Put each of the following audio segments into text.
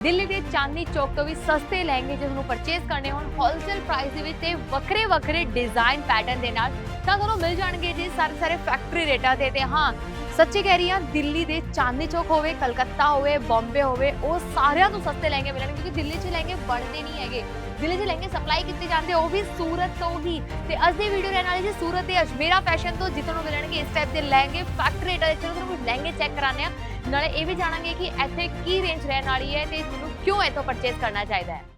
ਦਿੱਲੀ ਦੇ ਚਾਂਦਨੀ ਚੌਕ ਤੋਂ ਵੀ ਸਸਤੇ ਲਹਿੰਗੇ ਜੇ ਤੁਹਾਨੂੰ ਪਰਚੇਸ ਕਰਨੇ ਹੋਣ ਹੋਲਸੇਲ ਪ੍ਰਾਈਸ ਦੇ ਵਿੱਚ ਤੇ ਵੱਖਰੇ ਵੱਖਰੇ ਡਿਜ਼ਾਈਨ ਪੈਟਰਨ ਦੇ ਨਾਲ ਤਾਂ ਤੁਹਾਨੂੰ ਮਿਲ ਜਾਣਗੇ ਜੀ ਸਾਰੇ ਸਾਰੇ ਫੈਕਟਰੀ ਰੇਟਾਂ ਤੇ ਤੇ ਹਾਂ, ਸੱਚੀ ਕਹਿ ਰਹੀ ਹਾਂ, ਦਿੱਲੀ ਦੇ ਚਾਂਦਨੀ ਚੌਕ ਹੋਵੇ, ਕਲਕੱਤਾ ਹੋਵੇ ਬੰਬੇ ਹੋਵੇ, ਉਹ ਸਾਰਿਆਂ ਤੋਂ ਸਸਤੇ ਲਹਿੰਗੇ ਮਿਲਣਗੇ ਕਿਉਂਕਿ ਦਿੱਲੀ 'ਚ ਲਹਿੰਗੇ ਬਣਦੇ ਨਹੀਂ ਹੈਗੇ। ਦਿੱਲੀ 'ਚ ਲਹਿੰਗੇ ਸਪਲਾਈ ਕੀਤੇ ਜਾਂਦੇ, ਉਹ ਵੀ ਸੂਰਤ ਤੋਂ ਹੀ। ਤੇ ਅੱਜ ਦੀ ਵੀਡੀਓ ਰਹਿਣ ਵਾਲੀ ਜੀ ਸੂਰਤ ਦੇ ਅਜਮੇਰਾ ਫੈਸ਼ਨ ਤੋਂ ਜਿੱਥੋਂ ਨੂੰ ਮਿਲਣਗੇ, ਇਸ ਟਾਈਪ ਦੇ ਲਹਿੰਗੇ ਫੈਕਟਰੀ ਰੇਟਾਂ ਦੇ ਚਲੋ ਤੁਹਾਨੂੰ ਲਹਿੰਗੇ ਚੈੱਕ ਕਰਾਣੇ ਆ ਨਾਲੇ ਇਹ ਵੀ ਜਾਣਾਂਗੇ ਕਿ ਇੱਥੇ ਕੀ ਰੇਂਜ ਰਹਿਣ ਵਾਲੀ ਹੈ ਤੇ ਤੁਹਾਨੂੰ ਕਿਉਂ ਇੱਥੋਂ ਪਰਚੇਸ ਕਰਨਾ ਚਾਹੀਦਾ ਹੈ।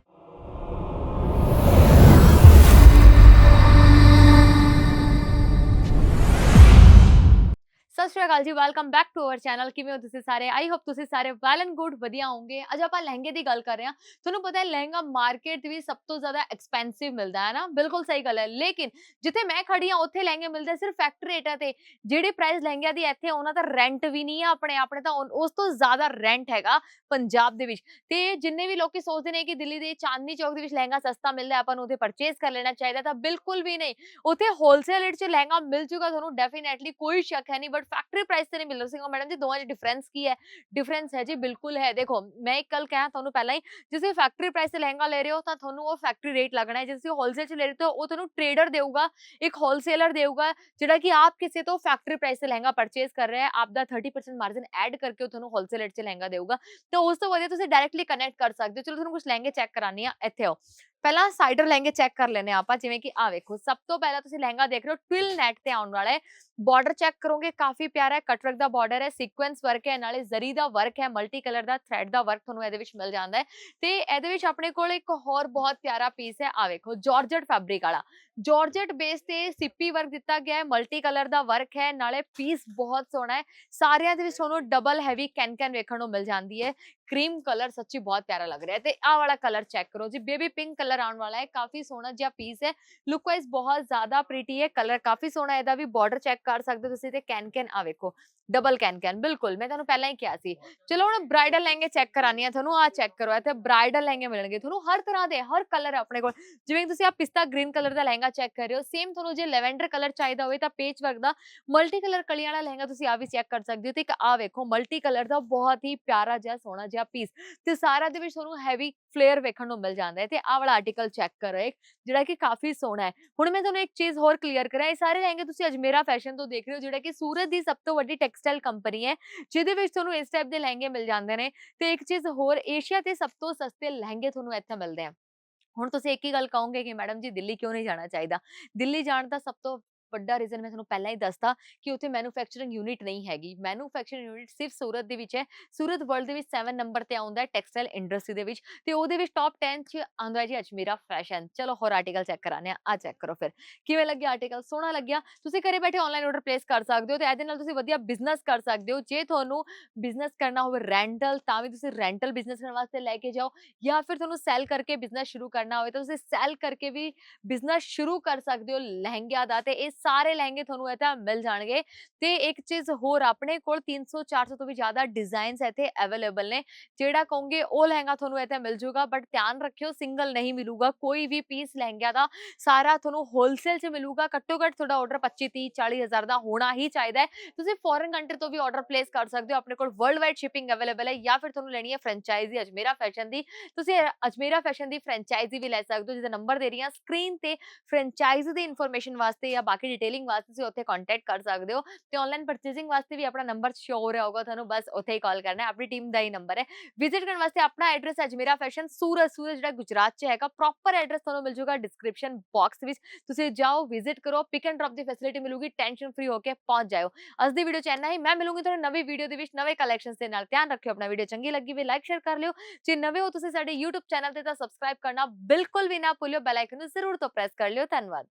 ਅਕਾਲ ਜੀ welcome back to our channel ਕਿਵੇਂ ਹੋ ਤੁਸੀਂ ਸਾਰੇ? ਆਈ ਹੋਪ ਤੁਸੀਂ ਸਾਰੇ ਵੈਲ ਐਂਡ ਗੁੱਡ ਵਧੀਆ ਹੋਵੋਗੇ। ਅੱਜ ਆਪਾਂ ਲਹਿੰਗੇ ਦੀ ਗੱਲ ਕਰ ਰਹੇ ਹਾਂ। ਤੁਹਾਨੂੰ ਪਤਾ ਹੈ, ਲਹਿੰਗਾ ਮਾਰਕੀਟ ਦੇ ਸਭ ਤੋਂ ਜ਼ਿਆਦਾ ਐਕਸਪੈਂਸਿਵ ਮਿਲਦਾ ਹੈ ਨਾ। ਬਿਲਕੁਲ ਸਹੀ ਗੱਲ ਹੈ। ਲੇਕਿਨ ਜਿੱਥੇ ਮੈਂ ਖੜੀ ਹਾਂ, ਉੱਥੇ ਲਹਿੰਗੇ ਮਿਲਦੇ ਸਿਰਫ ਫੈਕਟਰੀ ਰੇਟਾਂ ਤੇ। ਜਿਹੜੇ ਪ੍ਰਾਈਸ ਲਹਿੰਗਿਆਂ ਦੀ ਇੱਥੇ, ਉਹਨਾਂ ਦਾ ਰੈਂਟ ਵੀ ਨਹੀਂ ਹੈ ਆਪਣੇ ਆਪਣੇ ਤਾਂ ਉਸ ਤੋਂ ਜ਼ਿਆਦਾ ਰੈਂਟ ਹੈਗਾ ਪੰਜਾਬ ਦੇ ਵਿੱਚ। ਤੇ ਜਿੰਨੇ ਵੀ ਲੋਕੀ ਸੋਚਦੇ ਨੇ ਕਿ ਦਿੱਲੀ ਦੇ ਚਾਂਦਨੀ ਚੌਕ ਦੇ ਵਿੱਚ ਲਹਿੰਗਾ ਸਸਤਾ ਮਿਲਦਾ ਆਪਾਂ ਨੂੰ ਉੱਥੇ ਪਰਚੇਸ ਕਰ ਲੈਣਾ ਚਾਹੀਦਾ ਤਾਂ ਬਿਲਕੁਲ ਵੀ ਨਹੀਂ। ਉੱਥੇ ਹੋਲਸੇਲ ਰੇਟ 'ਚ ਲਹਿੰਗਾ ਮਿਲ ਜੂਗਾ ਤੁਹਾਨੂੰ ਡੈਫੀਨੈਟਲੀ ਕੋਈ ਸ਼ੱਕ ਹੈ ਨਹੀਂ। ਬਟ ਫੈਕਟਰੀ ਪ੍ਰਾਈਸ ਤੇ ਨਹੀਂ ਮਿਲ ਰਿਹਾ ਮੈਡਮ ਜੀ, ਦੋਵਾਂ 'ਚ ਡਿਫਰੈਂਸ ਕੀ ਹੈ? ਡਿਫਰੈਂਸ ਹੈ ਜੀ, ਬਿਲਕੁਲ ਹੈ। ਦੇਖੋ, ਮੈਂ ਇੱਕ ਕੱਲ ਕਹਾਂ ਤੁਹਾਨੂੰ ਪਹਿਲਾਂ ਹੀ, ਜੇ ਫੈਕਟਰੀ ਪ੍ਰਾਈਸ ਤੇ ਲਹਿੰਗਾ ਲੈ ਰਹੇ ਹੋ, ਤਾਂ ਤੁਹਾਨੂੰ ਉਹ ਫੈਕਟਰੀ ਰੇਟ ਲੱਗਣਾ ਹੈ। ਜੇ ਹੋਲਸੇਲ 'ਚ ਲੈ ਰਹੇ ਹੋ ਉਹ ਤੁਹਾਨੂੰ ਟ੍ਰੇਡਰ ਦੇਊਗਾ, ਇੱਕ ਹੋਲਸੇਲਰ ਦੇਊਗਾ, ਜਿਹੜਾ ਕਿ ਆਪ ਕਿਸੇ ਤੋਂ ਫੈਕਟਰੀ ਪ੍ਰਾਈਸ ਤੇ ਲਹਿੰਗਾ ਪਰਚੇਸ ਕਰ ਰਿਹਾ ਹੈ। ਆਪ ਦਾ 30% ਮਾਰਜਨ ਐਡ ਕਰਕੇ ਉਹ ਤੁਹਾਨੂੰ ਹੋਲਸੇਲ ਰੇਟ 'ਚ ਲਹਿੰਗਾ ਦੇਊਗਾ। ਤਾਂ ਉਸ ਤੋਂ ਵਧੀਆ ਤੁਸੀਂ ਡਾਇਰੈਕਟਲੀ ਕਨੈਕਟ ਕਰ ਸਕਦੇ ਹੋ। ਚਲੋ, ਤੁਹਾਨੂੰ ਕੁਝ ਲਹਿੰਗੇ ਚੈੱਕ ਕਰਾਨੀ ਆ ਇੱਥੇ ਆਓ। ਪਹਿਲਾਂ ਸਾਈਡਰ ਲਹਿੰਗੇ ਚੈੱਕ ਕਰ ਲੈਨੇ ਆਪਾਂ, ਜਿਵੇਂ ਕਿ ਆ ਵੇਖੋ, ਸਭ ਤੋਂ ਪਹਿਲਾਂ ਤੁਸੀਂ ਲਹਿੰਗਾ ਦੇਖ ਰਹੇ ਹੋ ਟਵਿਲ ਨੈਟ ਤੇ ਆਉਣ ਵਾਲਾ ਹੈ। ਬਾਰਡਰ ਚੈੱਕ ਕਰੋਗੇ, ਕਾਫੀ ਪਿਆਰਾ ਹੈ ਕਟਵਰਕ ਦਾ ਬਾਰਡਰ ਹੈ ਸੀਕੁਐਂਸ ਵਰਕ ਹੈ, ਨਾਲੇ ਜ਼ਰੀ ਦਾ ਵਰਕ ਹੈ ਮਲਟੀ ਕਲਰ ਦਾ ਥ੍ਰੈਡ ਦਾ ਵਰਕ ਤੁਹਾਨੂੰ ਇਹਦੇ ਵਿੱਚ ਮਿਲ ਜਾਂਦਾ ਹੈ। ਤੇ ਇਹਦੇ ਵਿੱਚ ਆਪਣੇ ਕੋਲ ਇੱਕ ਹੋਰ ਬਹੁਤ ਪਿਆਰਾ ਪੀਸ ਹੈ ਆ ਵੇਖੋ ਜਾਰਜਟ ਫੈਬਰਿਕ ਵਾਲਾ। ਜਾਰਜਟ ਬੇਸ ਤੇ ਸਿੱਪੀ ਵਰਕ ਦਿੱਤਾ ਗਿਆ ਹੈ ਮਲਟੀ ਕਲਰ ਦਾ ਵਰਕ ਹੈ, ਨਾਲੇ ਪੀਸ ਬਹੁਤ ਸੋਹਣਾ ਹੈ। ਸਾਰਿਆਂ ਦੇ ਵਿੱਚ ਤੁਹਾਨੂੰ ਡਬਲ ਹੈਵੀ ਕੈਨ ਕੈਨ ਵੇਖਣ ਨੂੰ ਮਿਲ ਜਾਂਦੀ ਹੈ। ਕਰੀਮ ਕਲਰ ਸੱਚੀ ਬਹੁਤ ਪਿਆਰਾ ਲੱਗ ਰਿਹਾ ਹੈ ਤੇ ਆਹ ਵਾਲਾ ਕਲਰ ਚੈੱਕ ਕਰੋ ਜੀ ਬੇਬੀ ਪਿੰਕ ਕਲਰ ਆਉਣ ਵਾਲਾ ਹੈ, ਕਾਫੀ ਸੋਹਣਾ ਜਿਹਾ ਪੀਸ ਹੈ ਲੁੱਕ ਵਾਈਜ਼ ਬਹੁਤ ਜ਼ਿਆਦਾ ਪ੍ਰੀਟੀ ਹੈ ਕਲਰ ਕਾਫੀ ਸੋਹਣਾ ਇਹਦਾ ਵੀ ਬਾਰਡਰ ਚੈੱਕ ਕਰ ਸਕਦੇ ਹੋ ਤੁਸੀਂ ਤੇ ਕੈਨ ਕੈਨ ਆ ਵੇਖੋ ਡਬਲ ਕੈਨ ਕੈਨ ਬਿਲਕੁਲ, ਮੈਂ ਤੁਹਾਨੂੰ ਪਹਿਲਾਂ ਹੀ ਕਿਹਾ ਸੀ। ਚਲੋ ਹੁਣ ਬ੍ਰਾਈਡਲ ਲਹਿੰਗੇ ਚੈੱਕ ਕਰਾਨੀ ਆ ਤੁਹਾਨੂੰ ਆ ਚੈੱਕ ਕਰੋ, ਇੱਥੇ ਬ੍ਰਾਈਡਲ ਲਹਿੰਗੇ ਮਿਲਣਗੇ, ਤੁਹਾਨੂੰ ਹਰ ਤਰ੍ਹਾਂ ਦੇ, ਹਰ ਕਲਰ ਆਪਣੇ ਕੋਲ, ਜਿਵੇਂ ਤੁਸੀਂ ਆ ਪਿਸਤਾ ਗ੍ਰੀਨ ਕਲਰ ਦਾ ਲਹਿੰਗਾ ਚੈੱਕ ਕਰ ਰਹੇ ਹੋ ਸੇਮ ਤੁਹਾਨੂੰ ਜੇ ਲੈਵੈਂਡਰ ਕਲਰ ਚਾਹੀਦਾ ਹੋਵੇ ਤਾਂ ਪੇਚ ਵਰਕ ਦਾ ਮਲਟੀ ਕਲਰ ਕਲੀ ਵਾਲਾ ਲਹਿੰਗਾ ਤੁਸੀਂ ਆ ਵੀ ਚੈੱਕ ਕਰ ਸਕਦੇ ਹੋ ਤੇ ਇੱਕ ਆ ਵੇਖੋ ਮਲਟੀ ਕਲਰ ਦਾ ਬਹੁਤ ਹੀ ਪਿਆਰਾ ਜਿਹਾ ਸੋਹਣਾ ਜਿਹਾ ਪੀਸ ਤੇ ਸਾਰਾ ਦੇ ਵਿੱਚ ਤੁਹਾਨੂੰ ਹੈਵੀ ਫਲੇਅਰ ਵੇਖਣ ਨੂੰ ਮਿਲ ਜਾਂਦਾ ਹੈ ਤੇ ਆਹ ਵਾਲਾ ਆਰਟੀਕਲ ਚੈੱਕ ਕਰੋ ਇੱਕ, ਜਿਹੜਾ ਕਿ ਕਾਫੀ ਸੋਹਣਾ ਹੈ। ਹੁਣ ਮੈਂ ਤੁਹਾਨੂੰ ਇੱਕ ਚੀਜ਼ ਹੋਰ ਕਲੀਅਰ ਕਰਾਂ, ਇਹ ਸਾਰੇ ਲਹਿੰਗੇ ਤੁਸੀਂ ਅਜਮੇਰਾ ਫੈਸ਼ਨ ਤੋਂ ਦੇਖ ਰਹੇ ਹੋ, ਜਿਹੜਾ ਕਿ ਸੂਰਤ ਦੀ ਸਭ ਤੋਂ ਵੱਡੀ ਟੈਕਸਟਾਈਲ ਕੰਪਨੀ ਹੈ, ਜਿਹਦੇ ਵਿੱਚ ਤੁਹਾਨੂੰ ਇਸ ਟਾਈਪ ਦੇ ਲਹਿੰਗੇ ਮਿਲ ਜਾਂਦੇ ਨੇ ਤੇ ਇੱਕ ਚੀਜ਼ ਹੋਰ, ਏਸ਼ੀਆ ਤੇ ਸਭ ਤੋਂ ਸਸਤੇ ਲਹਿੰਗੇ ਤੁਹਾਨੂੰ ਇੱਥੇ ਮਿਲਦੇ ਆ। ਹੁਣ ਤੁਸੀਂ ਇੱਕ ਹੀ ਗੱਲ ਕਹੋਗੇ ਕਿ ਮੈਡਮ ਜੀ ਦਿੱਲੀ ਕਿਉਂ ਨਹੀਂ ਜਾਣਾ ਚਾਹੀਦਾ? ਦਿੱਲੀ ਜਾਣ ਦਾ ਸਭ ਤੋਂ ਵੱਡਾ ਰੀਜ਼ਨ ਮੈਂ ਤੁਹਾਨੂੰ ਪਹਿਲਾਂ ਹੀ ਦੱਸਤਾ ਕਿ ਉੱਥੇ ਮੈਨੂਫੈਕਚਰਿੰਗ ਯੂਨਿਟ ਨਹੀਂ ਹੈਗੀ। ਮੈਨੂਫੈਕਚਰਿੰਗ ਯੂਨਿਟ ਸਿਰਫ ਸੂਰਤ ਦੇ ਵਿੱਚ ਹੈ। ਸੂਰਤ ਵਰਲਡ ਦੇ ਵਿੱਚ 7 ਨੰਬਰ ਤੇ ਆਉਂਦਾ ਹੈ ਟੈਕਸਟਾਈਲ ਇੰਡਸਟਰੀ ਦੇ ਵਿੱਚ ਤੇ ਉਹਦੇ ਵਿੱਚ ਟੌਪ 10 ਚ ਆਉਂਦਾ ਹੈ ਜੀ ਅਜਮੇਰਾ ਫੈਸ਼ਨ ਚਲੋ ਹੋਰ ਆਰਟੀਕਲ ਚੈੱਕ ਕਰਾਨੇ ਆ ਆ ਚੈੱਕ ਕਰੋ ਫਿਰ। ਕਿਵੇਂ ਲੱਗਿਆ ਆਰਟੀਕਲ ਸੋਹਣਾ ਲੱਗਿਆ। ਤੁਸੀਂ ਘਰੇ ਬੈਠੇ ਆਨਲਾਈਨ ਆਰਡਰ ਪਲੇਸ ਕਰ ਸਕਦੇ ਹੋ ਤੇ ਇਹਦੇ ਨਾਲ ਤੁਸੀਂ ਵਧੀਆ ਬਿਜ਼ਨਸ ਕਰ ਸਕਦੇ ਹੋ। ਜੇ ਤੁਹਾਨੂੰ ਬਿਜ਼ਨਸ ਕਰਨਾ ਹੋਵੇ ਰੈਂਟਲ ਤਾਂ ਵੀ ਤੁਸੀਂ ਰੈਂਟਲ ਬਿਜ਼ਨਸ ਕਰਨ ਵਾਸਤੇ ਲੈ ਕੇ ਜਾਓ। ਜਾਂ ਫਿਰ ਤੁਹਾਨੂੰ ਸੈਲ ਕਰਕੇ ਬਿਜ਼ਨਸ ਸ਼ੁਰੂ ਕਰਨਾ ਹੋਵੇ ਤਾਂ ਤੁਸੀਂ ਸੈਲ ਕਰਕੇ ਵੀ ਬਿਜ਼ਨਸ ਸ਼ੁਰੂ ਕਰ ਸਕਦੇ ਹੋ ਲਹਿੰਗਿਆਂ ਦਾ ਤੇ ਇਹ ਸਾਰੇ ਲਹਿੰਗੇ ਤੁਹਾਨੂੰ ਇੱਥੇ ਮਿਲ ਜਾਣਗੇ। ਤੇ ਇੱਕ ਚੀਜ਼ ਹੋਰ ਆਪਣੇ ਕੋਲ 300 400 ਤੋਂ ਵੀ ਜ਼ਿਆਦਾ ਡਿਜ਼ਾਈਨਸ ਇੱਥੇ ਅਵੇਲੇਬਲ ਨੇ। ਜਿਹੜਾ ਕਹੋਗੇ ਉਹ ਲਹਿੰਗਾ ਤੁਹਾਨੂੰ ਇੱਥੇ ਮਿਲ ਜਾਊਗਾ ਬਟ ਧਿਆਨ ਰੱਖਿਓ ਸਿੰਗਲ ਨਹੀਂ ਮਿਲੂਗਾ। ਕੋਈ ਵੀ ਪੀਸ ਲਹਿੰਗਾ ਦਾ ਸਾਰਾ ਤੁਹਾਨੂੰ ਹੋਲਸੇਲ 'ਚ ਮਿਲੂਗਾ। ਘੱਟੋ ਘੱਟ ਤੁਹਾਡਾ ਆਰਡਰ 25 30 40 ਹਜ਼ਾਰ ਦਾ ਹੋਣਾ ਹੀ ਚਾਹੀਦਾ ਹੈ। ਤੁਸੀਂ ਫੋਰਨ ਕੰਟਰੀ ਤੋਂ ਵੀ ਆਰਡਰ ਪਲੇਸ ਕਰ ਸਕਦੇ ਹੋ। ਆਪਣੇ ਕੋਲ ਵਰਲਡ ਵਾਈਡ ਸ਼ਿਪਿੰਗ ਅਵੇਲੇਬਲ ਹੈ ਜਾਂ ਫਿਰ ਤੁਹਾਨੂੰ ਲੈਣੀ ਹੈ ਫਰੈਂਚਾਈਜ਼ੀ ਅਜਮੇਰਾ ਫੈਸ਼ਨ ਦੀ। ਤੁਸੀਂ ਅਜਮੇਰਾ ਫੈਸ਼ਨ ਦੀ ਫਰੈਂਚਾਈਜ਼ੀ ਵੀ ਲੈ ਸਕਦੇ ਹੋ, ਜਿਹਦਾ ਨੰਬਰ ਦੇ ਰਹੀ ਹਾਂ। ਸਕਰੀਨ ਤੇ ਫਰੈਂਚਾਈਜ਼ੀ ਦੀ ਇਨਫੋਰਮੇਸ਼ਨ ਵਾਸਤੇ ਜਾਂ ਬਾਕੀ ਡਿਟੇਲਿੰਗ ਵਾਸਤੇ ਤੁਸੀਂ ਉੱਥੇ ਕੰਟੈਕਟ ਕਰ ਸਕਦੇ ਹੋ ਤੇ ਆਨਲਾਈਨ ਪਰਚੇਸਿੰਗ ਵਾਸਤੇ ਵੀ ਆਪਣਾ ਨੰਬਰ ਸ਼ੋ ਹੋ ਰਿਹਾ ਹੋਗਾ ਤੁਹਾਨੂੰ, ਬਸ ਉੱਥੇ ਹੀ ਕਾਲ ਕਰਨਾ ਹੈ, ਆਪਣੀ ਟੀਮ ਦਾ ਹੀ ਨੰਬਰ ਹੈ। ਵਿਜ਼ਿਟ ਕਰਨ ਵਾਸਤੇ ਆਪਣਾ ਐਡਰੈਸ ਅਜਮੇਰਾ ਫੈਸ਼ਨ ਸੂਰਤ ਸੂਰਤ ਜਿਹੜਾ ਗੁਜਰਾਤ 'ਚ ਹੈਗਾ ਪ੍ਰੋਪਰ ਐਡਰੈਸ ਤੁਹਾਨੂੰ ਮਿਲ ਜਾਊਗਾ ਡਿਸਕ੍ਰਿਪਸ਼ਨ ਬਾਕਸ ਵਿੱਚ। ਤੁਸੀਂ ਜਾਓ ਵਿਜ਼ਿਟ ਕਰੋ ਪਿਕ ਐਂਡ ਡ੍ਰੌਪ ਦੀ ਫੈਸਿਲਿਟੀ ਮਿਲੂਗੀ ਟੈਨਸ਼ਨ ਫ੍ਰੀ ਹੋ ਕੇ ਪਹੁੰਚ ਜਾਓ ਅੱਜ ਦੀ ਵੀਡੀਓ ਚ ਇੰਨਾ ਹੀ, ਮੈਂ ਮਿਲੂੰਗੀ ਤੁਹਾਨੂੰ ਨਵੀਂ ਵੀਡੀਓ ਦੇ ਵਿੱਚ, ਨਵੇਂ ਕਲੈਕਸ਼ਨਸ ਦੇ ਨਾਲ। ਧਿਆਨ ਰੱਖਿਓ ਆਪਣਾ ਵੀਡੀਓ ਚੰਗੀ ਲੱਗੀ ਵੀ ਲਾਈਕ ਸ਼ੇਅਰ ਕਰ ਲਿਓ। ਜੇ ਨਵੇਂ ਹੋ ਤੁਸੀਂ ਸਾਡੇ YouTube ਚੈਨਲ ਤੇ ਤਾਂ ਸਬਸਕ੍ਰਾਈਬ ਕਰਨਾ ਬਿਲਕੁਲ ਵੀ ਨਾ ਭੁੱਲਿਓ ਬੈਲ ਆਈਕਨ ਨੂੰ ਜ਼ਰੂਰ ਤੋਂ ਪ੍ਰੈਸ ਕਰ ਲਿਓ। ਧੰਨਵਾਦ।